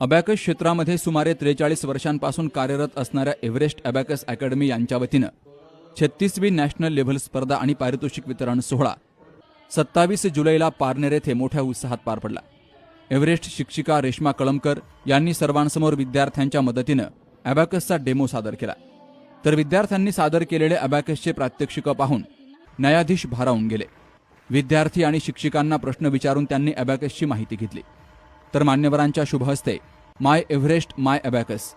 Abacus क्षेत्रामध्ये सुमारे त्रेचाळीस वर्षांपासून कार्यरत असणाऱ्या एव्हरेस्ट अबॅकस अकॅडमी यांच्या वतीनं छत्तीसवी नॅशनल लेव्हल स्पर्धा आणि पारितोषिक वितरण सोहळा सत्तावीस जुलैला पारनेर येथे मोठ्या उत्साहात पार पडला. एव्हरेस्ट शिक्षिका रेश्मा कळमकर यांनी सर्वांसमोर विद्यार्थ्यांच्या मदतीनं अबॅकसचा डेमो सादर केला. तर विद्यार्थ्यांनी सादर केलेले अबॅकसचे प्रात्यक्षिकं पाहून न्यायाधीश भारावून गेले. विद्यार्थी आणि शिक्षिकांना प्रश्न विचारून त्यांनी अबॅकसची माहिती घेतली. तर मान्यवरांच्या शुभ हस्ते माय एव्हरेस्ट माय अबॅकस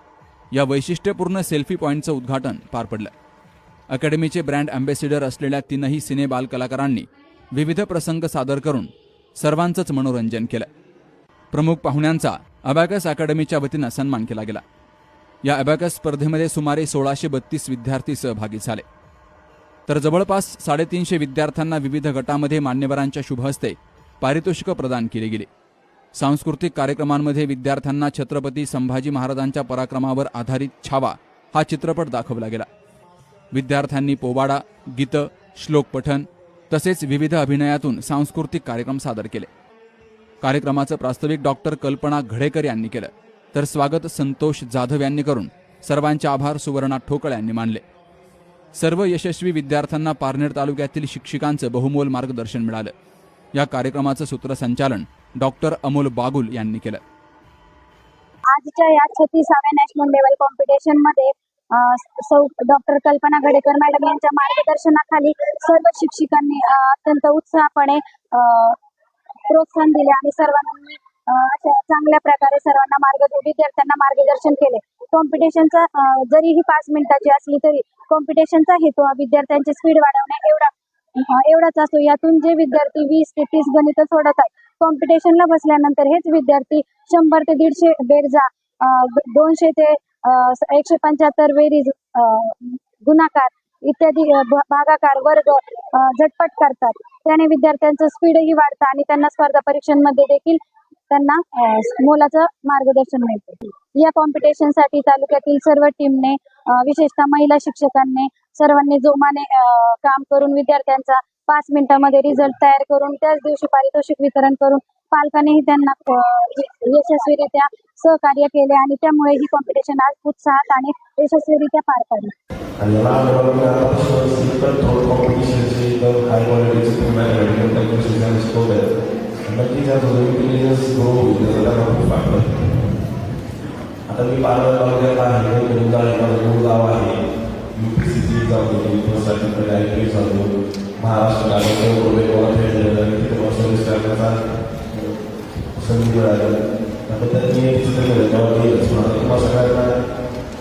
या वैशिष्ट्यपूर्ण सेल्फी पॉईंटचं उद्घाटन पार पडलं. अकॅडमीचे ब्रँड अँबॅसिडर असलेल्या तीनही सिने बालकलाकारांनी विविध प्रसंग सादर करून सर्वांचंच मनोरंजन केलं. प्रमुख पाहुण्यांचा अबॅकस अकॅडमीच्या वतीनं सन्मान केला गेला. या अबॅकस स्पर्धेमध्ये सुमारे सोळाशे बत्तीस विद्यार्थी सहभागी झाले. तर जवळपास साडेतीनशे विद्यार्थ्यांना विविध गटामध्ये मान्यवरांच्या शुभ हस्ते पारितोषिकं प्रदान केली गेली. सांस्कृतिक कार्यक्रमांमध्ये विद्यार्थ्यांना छत्रपती संभाजी महाराजांच्या पराक्रमावर आधारित छावा हा चित्रपट दाखवला गेला. विद्यार्थ्यांनी पोवाडा गीतं श्लोक पठण तसेच विविध अभिनयातून सांस्कृतिक कार्यक्रम सादर केले. कार्यक्रमाचं प्रास्ताविक डॉक्टर कल्पना घडेकर यांनी केलं. तर स्वागत संतोष जाधव यांनी करून सर्वांचे आभार सुवर्णा ठोकळ यांनी मानले. सर्व यशस्वी विद्यार्थ्यांना पारनेर तालुक्यातील शिक्षिकांचं बहुमोल मार्गदर्शन मिळालं. या कार्यक्रमाचं सूत्रसंचालन डॉक्टर अमोल बागुल यांनी केलं. आजच्या या छत्तीसाव्या नॅशनल लेवल कॉम्पिटिशनमध्ये सौ डॉक्टर कल्पना गडेकर मॅडम यांच्या मार्गदर्शनाखाली सर्व शिक्षिकांनी अत्यंत उत्साहपणे प्रोत्साहन दिले आणि सर्वांनी चांगल्या प्रकारे सर्वांना मार्ग विद्यार्थ्यांना मार्गदर्शन केले. कॉम्पिटिशनचा जरी ही पाच मिनिटाची असली तरी कॉम्पिटिशनचा हेतू विद्यार्थ्यांची स्पीड वाढवणे एवढा एवढाच असतो. यातून जे विद्यार्थी वीस ते तीस गणित सोडत आहेत कॉम्पिटिशनला बसल्यानंतर हेच विद्यार्थी शंभर ते दीडशे बेरजा दोनशे ते एकशे पंच्याहत्तर बेरीज गुणाकार इत्यादी भागाकार वर्ग झटपट करतात. त्याने विद्यार्थ्यांचं स्पीडही वाढतं आणि त्यांना स्पर्धा परीक्षांमध्ये देखील त्यांना मोलाचं मार्गदर्शन मिळते. या कॉम्पिटिशनसाठी तालुक्यातील सर्व टीमने विशेषतः महिला शिक्षकांनी सर्वांनी जोमाने अं, काम करून विद्यार्थ्यांचा पाच मिनिटांमध्ये रिझल्ट तयार करून त्याच दिवशी पारितोषिक वितरण करून पालकांनीही त्यांना यशस्वीरित्या सहकार्य केले आणि त्यामुळे ही कॉम्पिटिशन आज उत्साहात आणि यशस्वीरित्या पार पाडली. आता मी पालघर तालुक्यात आहे आहे माझं गाव आहे. U P C university I P S Maharashtra राज्यात गोवेगावात फिरलेलं करण्याचा संधी मिळाली त्याबद्दल मी एक सगळ्यांना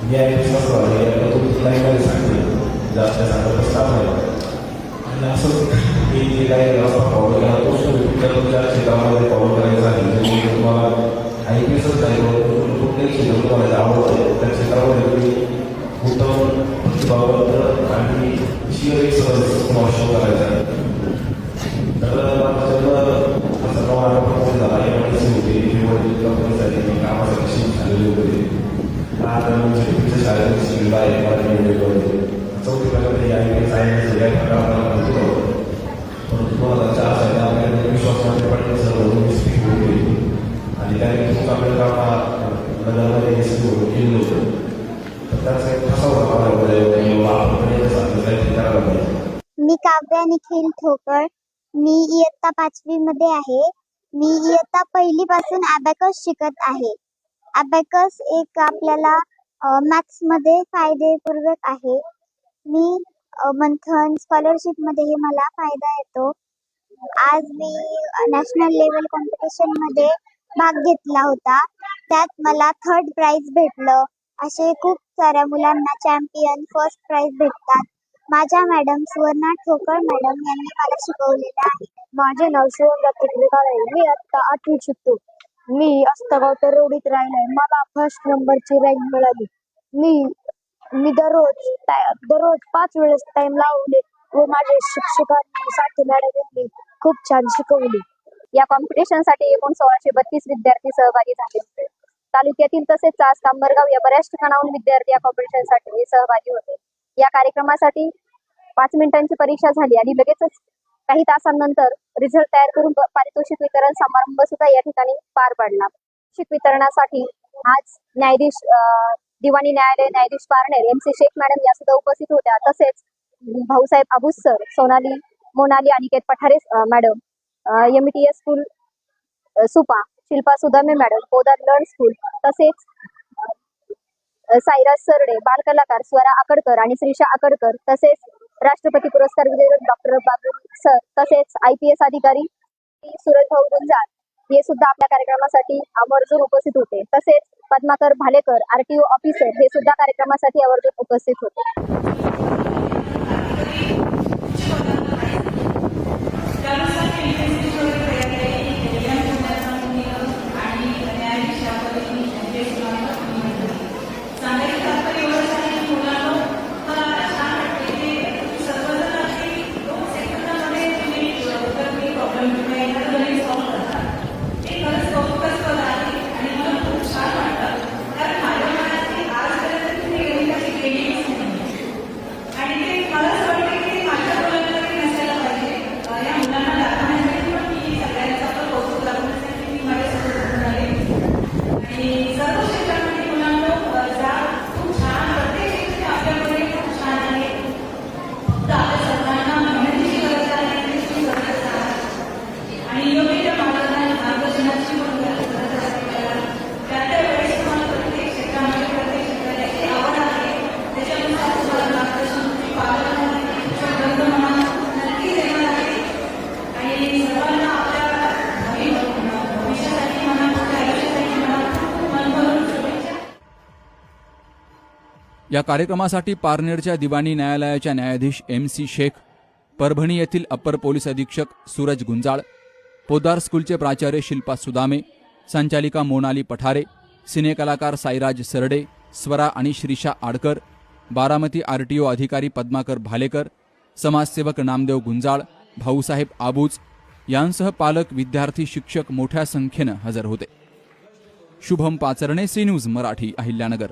मी आय पी एस असतो आणि लाईनमध्ये सांगते. जास्त सांगत असतात आणि असं हे जे काही रस्ता फॉलो केला तोच तुम्ही तुमच्या क्षेत्रामध्ये फॉलो करायचा आहे. म्हणजे तुम्हाला आय पी एसच नाही कुठल्याही क्षेत्र तुम्हाला आवडतं त्या क्षेत्रामध्ये तुम्ही उत्तम प्रतिभाबद्ध आणि शिअर एक सहज तुम्हाला शो करायचा काव्या निखिल ठोकळ मी इयत्ता पाचवी मध्ये आहे. मी इयत्ता पहिली पासून अबॅकस शिकत आहे. अबॅकस एक आपल्याला मॅथ्समध्ये फायदेपूर्वक आहे. मी मंथन स्कॉलरशिपमध्ये मला फायदा येतो. आज मी नॅशनल लेवल कॉम्पिटिशनमध्ये भाग घेतला होता. त्यात मला थर्ड प्राइज भेटलं. असे खूप साऱ्या मुलांना चॅम्पियन फर्स्ट प्राइज भेटतात. माझ्या मॅडम सुवर्णा ठोकळ मॅडम यांनी मला शिकवलेलं आहे. माझे नाव शिवम दत्तकृपाल आहे मी आता आठवी शिकतो. मी अस्तगाव रोडीत राहिलोय. मला फर्स्ट नंबरची रँक मिळाली. मी मी दररोज दररोज पाच वेळेस टाइम लावले व माझे शिक्षकांनी साठी मॅडम यांनी खूप छान शिकवली. या कॉम्पिटिशनसाठी एकूण सोळाशे बत्तीस विद्यार्थी सहभागी झाले होते. तालुक्यातील तसेच आज कांबरगाव या बऱ्याच ठिकाणाहून विद्यार्थी या कॉम्पिटिशनसाठी सहभागी होते. या कार्यक्रमासाठी पाच मिनिटांची परीक्षा झाली आणि लगेचच काही तासांनंतर रिझल्ट तयार करून पारितोषिक वितरण समारंभ सुद्धा या ठिकाणी पार पडला. शिक वितरणासाठी आज न्यायाधीश दिवाणी न्यायालय न्यायाधीश Parner M C Shaikh madam या सुद्धा उपस्थित होत्या. तसेच Bhausaheb Abu's sir Sonali Monali Aniket Pathare madam M T S school Supa Shilpa Sudame madam Podar learn school तसेच साईराज सरडे बालकलाकार स्वरा आकडकर आणि श्रीषा आकडकर तसेच राष्ट्रपती पुरस्कार विजेते डॉक्टर बाबू सर तसेच आय पी एस अधिकारी सुरज भाऊ गुंजाळ हे सुद्धा आपल्या कार्यक्रमासाठी आवर्जून उपस्थित होते. तसेच पद्माकर भालेकर आरटीओ ऑफिसर हे सुद्धा कार्यक्रमासाठी आवर्जून उपस्थित होते. या कार्यक्रमासाठी पारनेरच्या दिवाणी न्यायालयाच्या न्यायाधीश एम सी शेख परभणी येथील अप्पर पोलीस अधीक्षक सूरज गुंजाळ पोदार स्कूलचे प्राचार्य शिल्पा सुदामे संचालिका मोनाली पठारे सिनेकलाकार साईराज सरडे स्वरा आणि श्रीषा आडकर बारामती आरटीओ अधिकारी पद्माकर भालेकर समाजसेवक नामदेव गुंजाळ भाऊसाहेब आबूज यांसह पालक विद्यार्थी शिक्षक मोठ्या संख्येनं हजर होते. Shubham Pacharne C news Marathi Ahilyanagar.